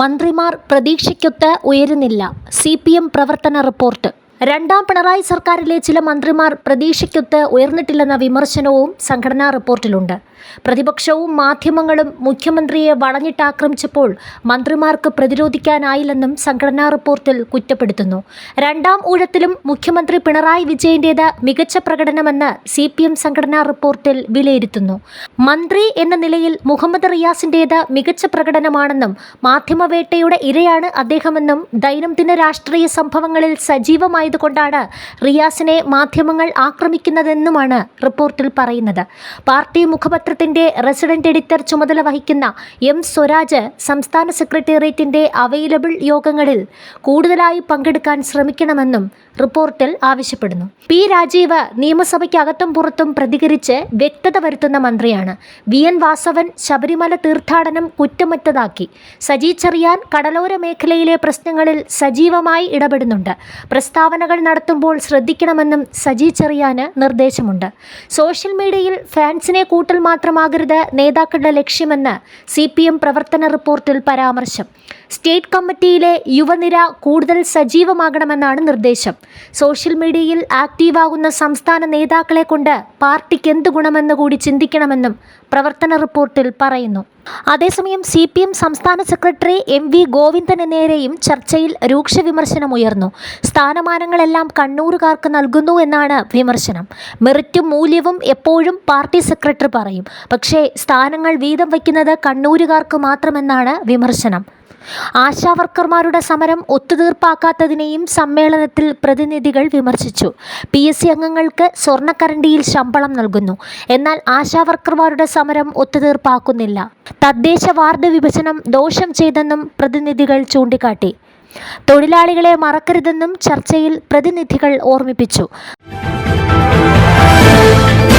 മന്ത്രിമാർ പ്രതീക്ഷയ്ക്കൊത്ത് ഉയരുന്നില്ല. സി പി എം പ്രവർത്തന റിപ്പോർട്ട്. രണ്ടാം പിണറായി സർക്കാരിലെ ചില മന്ത്രിമാർ പ്രതീക്ഷയ്ക്കൊത്ത് ഉയർന്നിട്ടില്ലെന്ന വിമർശനവും സംഘടനാ റിപ്പോർട്ടിലുണ്ട്. പ്രതിപക്ഷവും മാധ്യമങ്ങളും മുഖ്യമന്ത്രിയെ വളഞ്ഞിട്ടാക്രമിച്ചപ്പോൾ മന്ത്രിമാർക്ക് പ്രതിരോധിക്കാനായില്ലെന്നും സംഘടനാ റിപ്പോർട്ടിൽ കുറ്റപ്പെടുത്തുന്നു. രണ്ടാം ഊഴത്തിലും മുഖ്യമന്ത്രി പിണറായി വിജയന്റേത് മികച്ച പ്രകടനമെന്ന് സി പി എം സംഘടനാ റിപ്പോർട്ടിൽ വിലയിരുത്തുന്നു. മന്ത്രി എന്ന നിലയിൽ മുഹമ്മദ് റിയാസിന്റേത് മികച്ച പ്രകടനമാണെന്നും മാധ്യമവേട്ടയുടെ ഇരയാണ് അദ്ദേഹമെന്നും ദൈനംദിന രാഷ്ട്രീയ സംഭവങ്ങളിൽ സജീവമായതുകൊണ്ടാണ് റിയാസിനെ മാധ്യമങ്ങൾ ആക്രമിക്കുന്നതെന്നുമാണ് റിപ്പോർട്ടിൽ പറയുന്നത്. പാർട്ടി മുഖപത്രത്തിന്റെ റെസിഡന്റ് എഡിറ്റർ ചുമതല വഹിക്കുന്ന എം സ്വരാജ് സംസ്ഥാന സെക്രട്ടേറിയറ്റിന്റെ അവൈലബിൾ യോഗങ്ങളിൽ കൂടുതലായി പങ്കെടുക്കാൻ ശ്രമിക്കണമെന്നും റിപ്പോർട്ടിൽ ആവശ്യപ്പെടുന്നു. പി രാജീവ് നിയമസഭയ്ക്കകത്തും പുറത്തും പ്രതികരിച്ച് വ്യക്തത വരുത്തുന്ന മന്ത്രിയാണ്. വി എൻ വാസവൻ ശബരിമല തീർത്ഥാടനം കുറ്റമറ്റതാക്കി. സജി ചെറിയാൻ കടലോര മേഖലയിലെ പ്രശ്നങ്ങളിൽ സജീവമായി ഇടപെടുന്നുണ്ട്. പ്രസ്താവനകൾ നടത്തുമ്പോൾ ശ്രദ്ധിക്കണമെന്നും സജി ചെറിയാന് നിർദ്ദേശമുണ്ട്. സോഷ്യൽ മീഡിയയിൽ ഫാൻസിനെ കൂട്ടൽ മാത്രമാകരുത് നേതാക്കളുടെ ലക്ഷ്യമെന്ന് സി പി എം പ്രവർത്തന റിപ്പോർട്ടിൽ പരാമർശം. സ്റ്റേറ്റ് കമ്മിറ്റിയിലെ യുവനിര കൂടുതൽ സജീവമാകണമെന്നാണ് നിർദ്ദേശം. സോഷ്യൽ മീഡിയയിൽ ആക്റ്റീവാകുന്ന സംസ്ഥാന നേതാക്കളെ കൊണ്ട് പാർട്ടിക്ക് എന്ത് ഗുണമെന്ന് കൂടി ചിന്തിക്കണമെന്നും പ്രവർത്തന റിപ്പോർട്ടിൽ പറയുന്നു. അതേസമയം സി പി എം സംസ്ഥാന സെക്രട്ടറി എം വി ഗോവിന്ദന് നേരെയും ചർച്ചയിൽ രൂക്ഷ വിമർശനമുയർന്നു സ്ഥാനമാനങ്ങളെല്ലാം കണ്ണൂരുകാർക്ക് നൽകുന്നു എന്നാണ് വിമർശനം. മെറിറ്റും മൂല്യവും എപ്പോഴും പാർട്ടി സെക്രട്ടറി പറയും. പക്ഷേ സ്ഥാനങ്ങൾ വീതം വയ്ക്കുന്നത് കണ്ണൂരുകാർക്ക് മാത്രമെന്നാണ് വിമർശനം. ആശാവർക്കർമാരുടെ സമരം ഒത്തുതീർപ്പാക്കാത്തതിനെയും സമ്മേളനത്തിൽ പ്രതിനിധികൾ വിമർശിച്ചു. പി എസ് സി അംഗങ്ങൾക്ക് സ്വർണക്കരണ്ടിയിൽ ശമ്പളം നൽകുന്നു. എന്നാൽ ആശാവർക്കർമാരുടെ സമരം ഒത്തുതീർപ്പാക്കുന്നില്ല. തദ്ദേശ വാർഡ് വിഭജനം ദോഷം ചെയ്തെന്നും പ്രതിനിധികൾ ചൂണ്ടിക്കാട്ടി. തൊഴിലാളികളെ മറക്കരുതെന്നും ചർച്ചയിൽ പ്രതിനിധികൾ ഓർമ്മിപ്പിച്ചു.